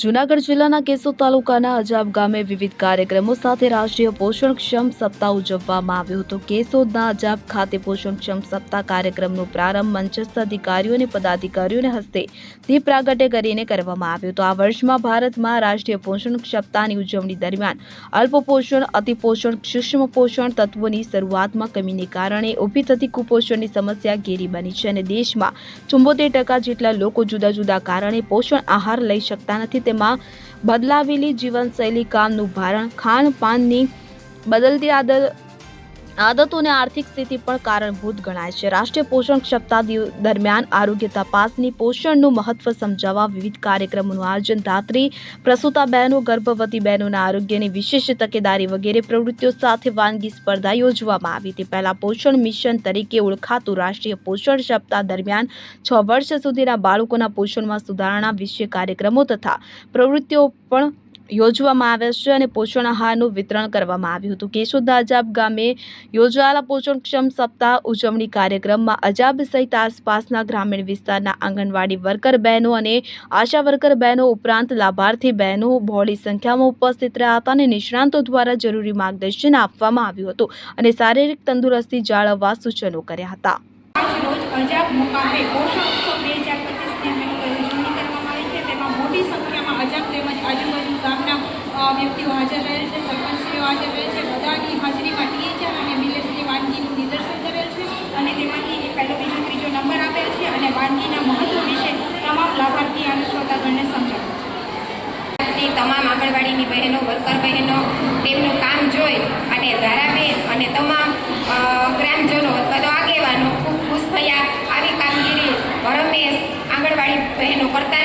જૂનાગઢ જિલ્લાના કેશોદ તાલુકાના અજાબ ગામે વિવિધ કાર્યક્રમો સાથે રાષ્ટ્રીય પોષણક્ષમ સપ્તાહ ઉજવવામાં આવ્યો હતો. કેશોદના અજાબ ખાતે પોષણક્ષમ સપ્તાહ કાર્યક્રમનો પ્રારંભ મંચસ્થ અધિકારીઓ અને પદાધિકારીઓને હસ્તે દીપ પ્રાગટ્ય કરીને કરવામાં આવ્યો હતો. આ વર્ષમાં ભારતમાં રાષ્ટ્રીય પોષણ સપ્તાહની ઉજવણી દરમિયાન અલ્પપોષણ, અતિપોષણ, સૂક્ષ્મ પોષણ તત્વોની શરૂઆતમાં કમીને કારણે ઊભી થતી કુપોષણની સમસ્યા ઘેરી બની છે અને દેશમાં ચુંબોતેર ટકા જેટલા લોકો જુદા જુદા કારણે પોષણ આહાર લઈ શકતા નથી. તેમાં બદલાવેલી જીવનશૈલી કામનું ભારણ ખાનપાનની બદલતી આદત આદતો અને આર્થિક સ્થિતિ પણ કારણભૂત ગણાય છે. રાષ્ટ્રીય પોષણ ક્ષમતા દરમિયાન આરોગ્ય તપાસની પોષણનું મહત્વ સમજાવવા વિવિધ કાર્યક્રમોનું આયોજન ધાત્રી પ્રસૂતા બહેનો, ગર્ભવતી બહેનોના આરોગ્યની વિશેષ તકેદારી વગેરે પ્રવૃત્તિઓ સાથે વાનગી સ્પર્ધા યોજવામાં આવી તે પહેલા પોષણ મિશન તરીકે ઓળખાતું રાષ્ટ્રીય પોષણ સપ્તાહ દરમિયાન છ વર્ષ સુધીના બાળકોના પોષણમાં સુધારણા વિશે કાર્યક્રમો તથા પ્રવૃત્તિઓ પણ યોજવામાં આવ્યા છે અને પોષણ આહારનું વિતરણ કરવામાં આવ્યું હતું. કેશોદ અજાબ ગામે યોજાયેલા પોષણક્ષમ સપ્તાહ ઉજવણી કાર્યક્રમમાં અજાબ સહિત આસપાસના ગ્રામીણ વિસ્તારના આંગણવાડી વર્કર બહેનો અને આશા વર્કર બહેનો ઉપરાંત લાભાર્થી બહેનો બહોળી સંખ્યામાં ઉપસ્થિત રહ્યા હતા અને નિષ્ણાંતો દ્વારા જરૂરી માર્ગદર્શન આપવામાં આવ્યું હતું અને શારીરિક તંદુરસ્તી જાળવવા સૂચનો કર્યા હતા રોજ અજાબ મુકામે પોષણ ઉત્સવ બે હજાર પચીસની અમે ઉજવણી કરવામાં આવી છે તેમાં મોટી સંખ્યામાં અજાબ તેમજ આજુબાજુ ગામના વ્યક્તિઓ હાજર રહેલ છે, સરપંચશ્રીઓ હાજર રહે છે, બધાની હાજરીમાં ટીએચઆર અને મિલેટ્સની વાનગીનું નિદર્શન કરેલ છે અને તેમાંથી પહેલો બીજો ત્રીજો નંબર આપેલ છે અને વાનગીના મહત્વ વિશે તમામ લાભાર્થી અને શ્રોતાગણને સમજાવ્યું છે. તમામ આંગણવાડીની બહેનો, વર્કર બહેનો, તેમનું કામ જોઈ અને ધારાબેન અને તમામ ગ્રામજનો અથવા તો આગેવાનો ખૂબ ખુશ થયા. આવી કામગીરી હરમેશ આંગણવાડી બહેનો કરતા